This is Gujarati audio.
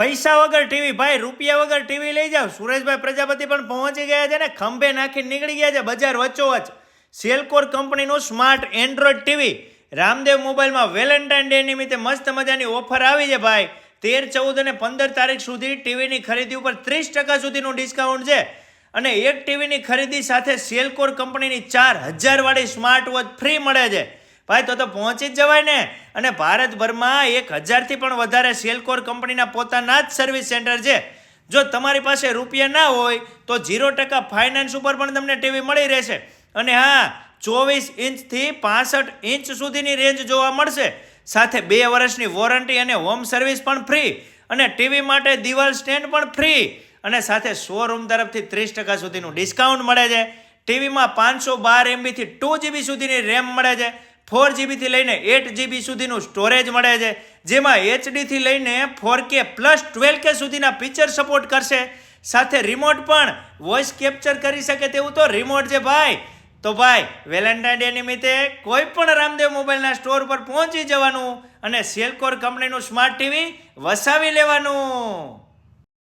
પૈસા વગર ટીવી, ભાઈ, રૂપિયા વગર ટીવી લઈ જાવ સુરેશભાઈ પ્રજાપતિ પણ પહોંચી ગયા છે ને, ખંભે નાખી નીકળી ગયા છે બજાર વચ્ચોવચ સેલકોર કંપનીનું સ્માર્ટ એન્ડ્રોઈડ ટીવી. રામદેવ મોબાઈલમાં વેલેન્ટાઇન ડે નિમિત્તે મસ્ત મજાની ઓફર આવી છે, ભાઈ. તેર, ચૌદ અને પંદર તારીખ સુધી ટીવીની ખરીદી ઉપર ત્રીસ ટકા સુધીનું ડિસ્કાઉન્ટ છે. અને એક ટીવીની ખરીદી સાથે સેલકોર કંપનીની ચાર હજારવાળી સ્માર્ટ વોચ ફ્રી મળે છે. ભાઈ, તો તો પહોંચી જ જવાય ને. અને ભારતભરમાં એક હજારથી પણ વધારે સેલકોર કંપનીના પોતાના જ સર્વિસ સેન્ટર છે. જો તમારી પાસે રૂપિયા ના હોય, તો ઝીરો ટકા ફાઇનાન્સ ઉપર પણ તમને ટીવી મળી રહેશે. અને હા, ચોવીસ ઇંચથી પાસઠ ઇંચ સુધીની રેન્જ જોવા મળશે. સાથે બે વર્ષની વોરંટી અને હોમ સર્વિસ પણ ફ્રી અને ટીવી માટે દિવાલ સ્ટેન્ડ પણ ફ્રી અને સાથે શોરૂમ તરફથી ત્રીસ ટકા સુધીનું ડિસ્કાઉન્ટ મળે છે. ટીવીમાં પાંચસો બાર એમબીથી ટુ જીબી સુધીની રેમ મળે છે. ફોર જીબીથી લઈને એટ જીબી સુધીનું સ્ટોરેજ મળે છે, જેમાં એચડીથી લઈને ફોર કે પ્લસ ટ્વેલ્વ કે સુધીના પિક્ચર સપોર્ટ કરશે. સાથે રિમોટ પણ વોઇસ કેપ્ચર કરી શકે તેવું તો રિમોટ છે ભાઈ. તો ભાઈ વેલેન્ટાઇન ડે નિમિત્તે કોઈ પણ રામદેવ મોબાઈલના સ્ટોર પર પહોંચી જવાનું અને સેલકોર કંપનીનું સ્માર્ટ ટીવી વસાવી લેવાનું.